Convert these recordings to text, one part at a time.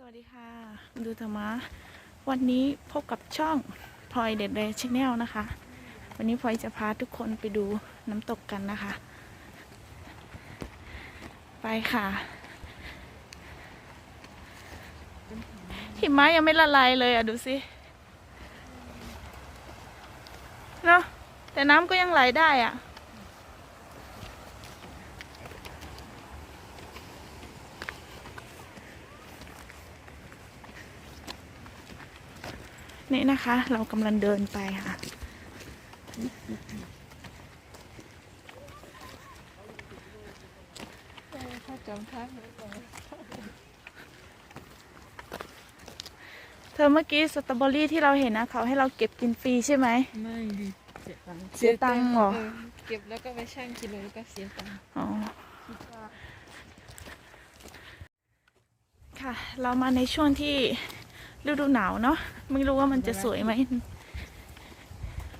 สวัสดีค่ะ ดูธรรมะ วันนี้พบกับช่องพลอยเด็ดเดย์ชแนลนะคะ วันนี้พลอยจะพาทุกคนไปดูน้ำตกกันนะคะ ไปค่ะหิมะยังไม่ละลายเลยอะ ดูสิเนาะแต่น้ำก็ยังไหลได้อะ นี่นะคะ เรากำลังเดินไปค่ะถ้าจำท่าไม่ได้เธอเมื่อกี้สตรอเบอรี่ที่เราเห็นนะเขาให้เราเก็บกินฟรีใช่ไหม ไม่ดิเสียตังค์เสียตังค์เหรอเก็บแล้วก็ไปชั่งกิโลแล้วก็เสียตังค์อ๋อ ค่ะ เรามาในช่วงที่ ฤดูหนาวเนาะไม่รู้ว่ามันจะสวยไหม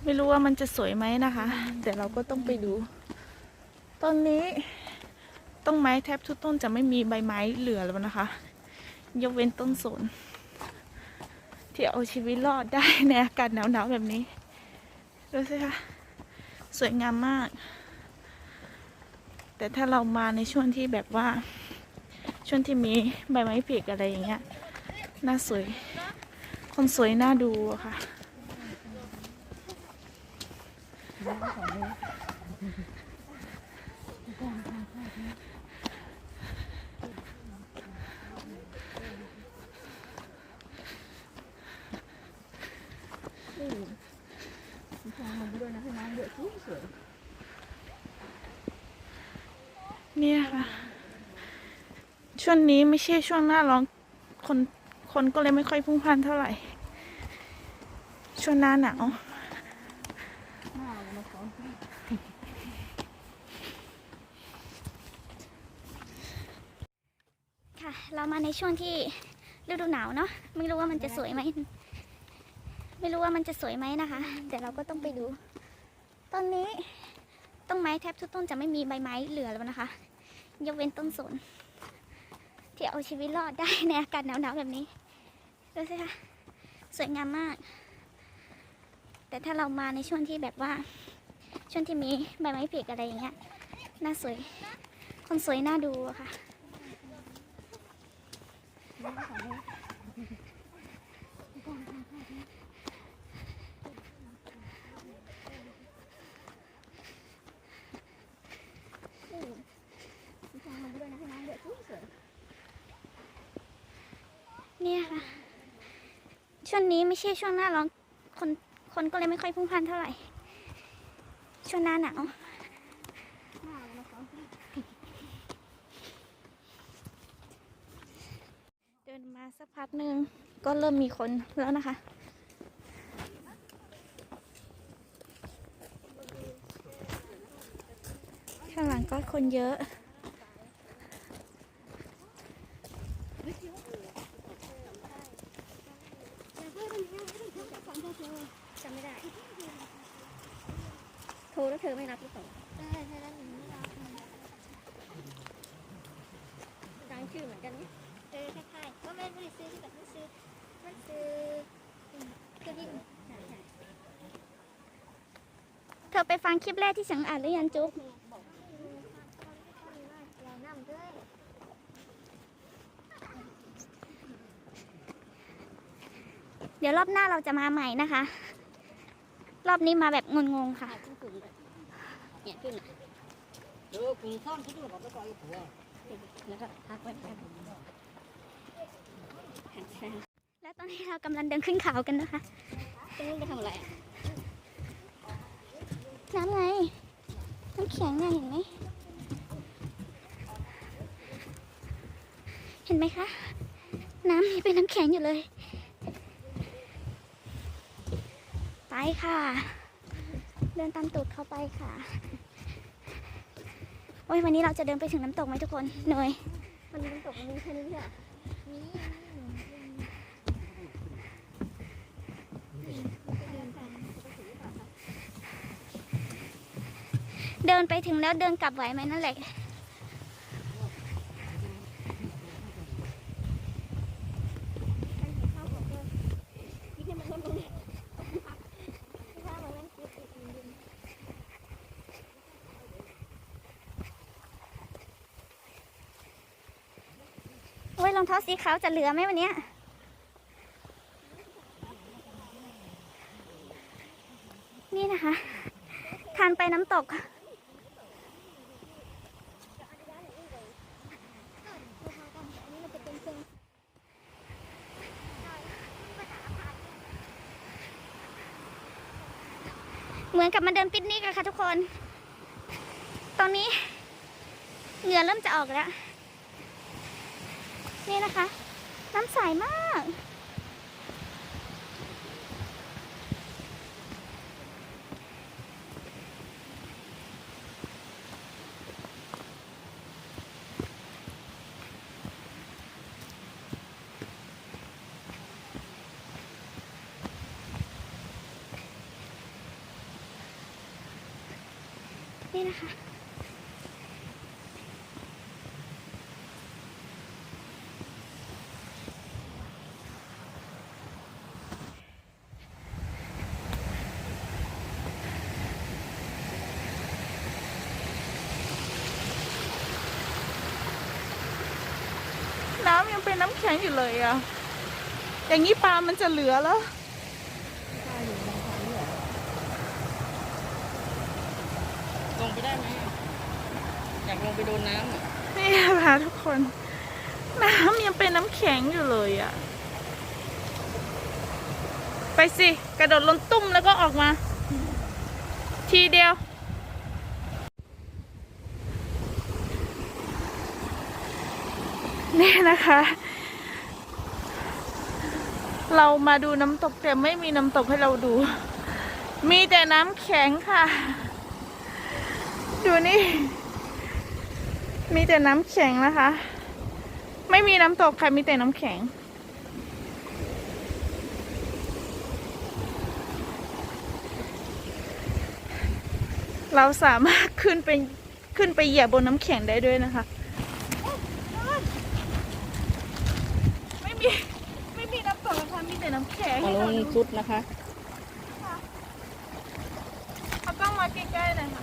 ไม่รู้ว่ามันจะสวยไหมนะคะ แต่เราก็ต้องไปดูตอนนี้ต้นไม้แทบทุกต้นจะไม่มีใบไม้เหลือแล้วนะคะ ยกเว้นต้นสนที่เอาชีวิตรอดได้ในอากาศหนาวๆแบบนี้ดูสิคะสวยงามมาก แต่ถ้าเรามาในช่วงที่แบบว่า ช่วงที่มีใบไม้ผลิอะไรอย่างเงี้ย หน่าสวย คนสวยหน่าดูอะค่ะ เนี่ยค่ะ ช่วงนี้ไม่ใช่ช่วงหน้าร้อนคน คนก็เลยไม่ค่อยพุ่งพล่านเท่าไหร่ ช่วงหน้าหนาวค่ะ เรามาในช่วงที่ฤดูหนาวเนาะไม่รู้ว่ามันจะสวยไหม ไม่รู้ว่ามันจะสวยไหมนะคะ แต่เราก็ต้องไปดูตอนนี้ต้นไม้แทบทุกต้นจะไม่มีใบไม้เหลือแล้วนะคะ ยกเว้นต้นสนที่เอาชีวิตรอดได้ในอากาศหนาวๆแบบนี้ ดูสิคะสวยงามมาก แต่ถ้าเรามาในช่วงที่แบบว่า ช่วงที่มีใบไม้ผลิอะไรอย่างเงี้ยน่าสวย คนสวยน่าดูอะค่ะเนี่ยค่ะ ช่วงนี้ไม่ใช่ช่วงหน้าร้อนคนคนก็เลยไม่ค่อยพุ่งพล่านเท่าไหร่ ช่วงหน้าหนาวเดินมาสักพักหนึ่งก็เริ่มมีคนแล้วนะคะข้างหลังก็คนเยอะ จำไม่ได้ โทรแล้วเธ อไม่รับหรือเปล่าได้ใช่แล้วหนูไม่รับตั้งชื่อเหมือนกันเนี่ยเออคล้ายๆว่าแม่ไม่ได้ซื้อที่แบบไม่ซื้อมันซื้อเครื่องบินใช่ใช่เธอไปฟังคลิปแรกที่ฉันอ่านหรือยังจุ๊บเดี๋ยวรอบหน้าเราจะมาใหม่นะคะ รอบนี้มาแบบงงๆค่ะ เนี่ยขึ้นน่ะเดี๋ยวคุณซ่อนที่ดูกับไปก่อนผัวแล้วก็พักไว้แป๊บแล้วตอนนี้เรากำลังเดินขึ้นเขากันนะคะตรงนู้นไปทำอะไรน้ำไงน้ำแข็งไงเห็นไหมเห็นไหมคะ น้ำนี่เป็นน้ำแข็งอยู่เลย ไปค่ะ เดินตามตูดเขาไปค่ะ โอ้ยวันนี้เราจะเดินไปถึงน้ำตกไหมทุกคนเหนื่อยมันน้ำตกมันมีแค่นี้ใช่ไหมเดินไปถึงแล้วเดินกลับไหวไหมนั่นแหละ รองเท้าสีขาวจะเหลือไหมวันนี้นี่นะคะ ทานไปน้ำตก เหมือนกับมาเดินปิกนิกอะค่ะทุกคน ตอนนี้เหงื่อเริ่มจะออกแล้ว นี่นะคะ น้ำใสมาก นี่นะคะ น้ำยังเป็นน้ำ แข็งอยู่เลยอะอย่างนี้ปลามันจะเหลือแล้วลงไปได้ไหมอยากลงไปโดนน้ำอะนี่ค่ะทุกคน น้ำยังเป็นน้ำแข็งอยู่เลยอะไปสิ กระโดดลงตุ้มแล้วก็ออกมา ทีเดียวนี่นะคะ เรามาดูน้ำตกแต่ไม่มีน้ำตกให้เราดู มีแต่น้ำแข็งค่ะ ดูนี่ มีแต่น้ำแข็งนะคะ ไม่มีน้ำตกค่ะมีแต่น้ำแข็ง เราสามารถขึ้นไปขึ้นไปเหยียบบนน้ำแข็งได้ด้วยนะคะ ไม่มี ไม่มีน้ำตกนะคะมีแต่น้ำแข็ง มาลงชุดนะคะเขาต้องมาใกล้ๆหน่อยค่ะ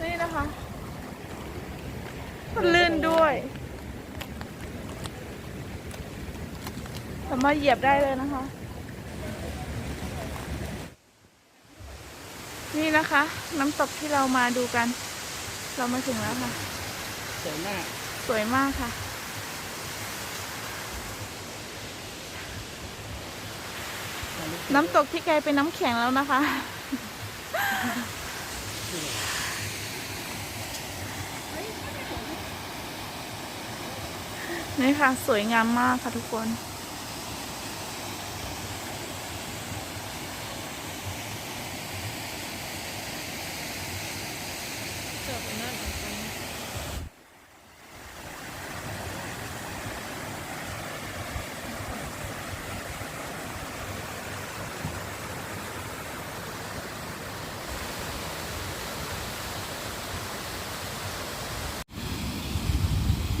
นี่นะคะ มันลื่นด้วยสามารถเหยียบได้เลยนะคะ นี่นะคะ น้ำตกที่เรามาดูกัน เรามาถึงแล้วค่ะ สวยมาก สวยมากค่ะ น้ำตกที่กลายเป็นน้ำแข็งแล้วนะคะ นี่ค่ะ สวยงามมากค่ะทุกคน เจอไปนั่นออกไป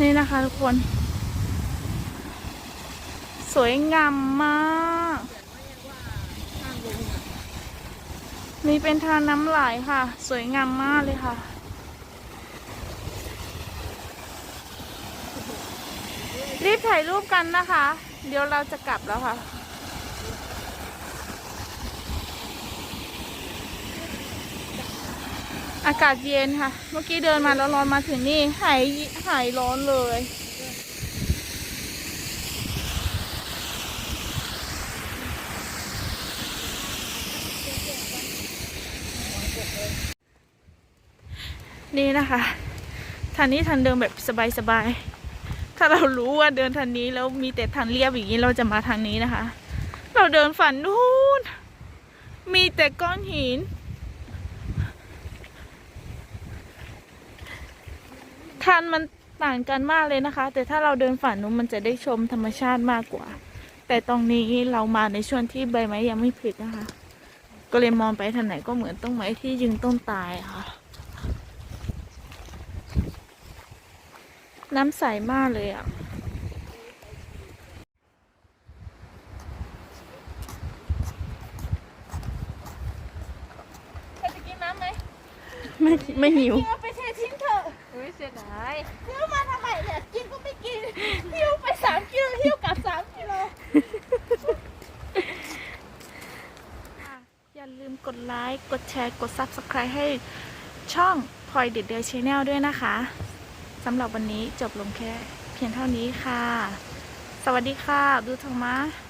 นี่นะคะทุกคน สวยงามมาก นี่เป็นทางน้ำไหลค่ะ สวยงามมากเลยค่ะ รีบถ่ายรูปกันนะคะ เดี๋ยวเราจะกลับแล้วค่ะ อากาศเย็นค่ะ เมื่อกี้เดินมาแล้วร้อนมาถึงนี่หายหายร้อนเลย นี่นะคะทางนี้ทางเดินแบบสบายๆ ถ้าเรารู้ว่าเดินทางนี้แล้วมีแต่ทางเรียบอย่างนี้เราจะมาทางนี้นะคะ เราเดินฝันนู้นมีแต่ก้อนหิน ทานมันต่างกันมากเลยนะคะ แต่ถ้าเราเดินฝันนู้นมันจะได้ชมธรรมชาติมากกว่า แต่ตรงนี้เรามาในช่วงที่ใบไม้ยังไม่ผลินะคะ ก็เลยมองไปทางไหนก็เหมือนต้นไม้ที่ยืนต้นตายค่ะ น้ำใสมากเลยอะใครจะกินน้ำไหมไม่ไม่หิว สียดายหิ้วมาทำไมเนี่ย กินก็ไม่กิน หิ้วไปสามกิโลหิ้วกลับสามกิโลค่ะอย่าลืมกดไลค์ กดแชร์ กด Subscribe ให้ช่องพลอยเด็ดเดียวชแนลด้วยนะคะสำหรับวันนี้จบลงแค่เพียงเท่านี้ค่ะ สวัสดีค่ะ ดูทองมาบ๊ายบ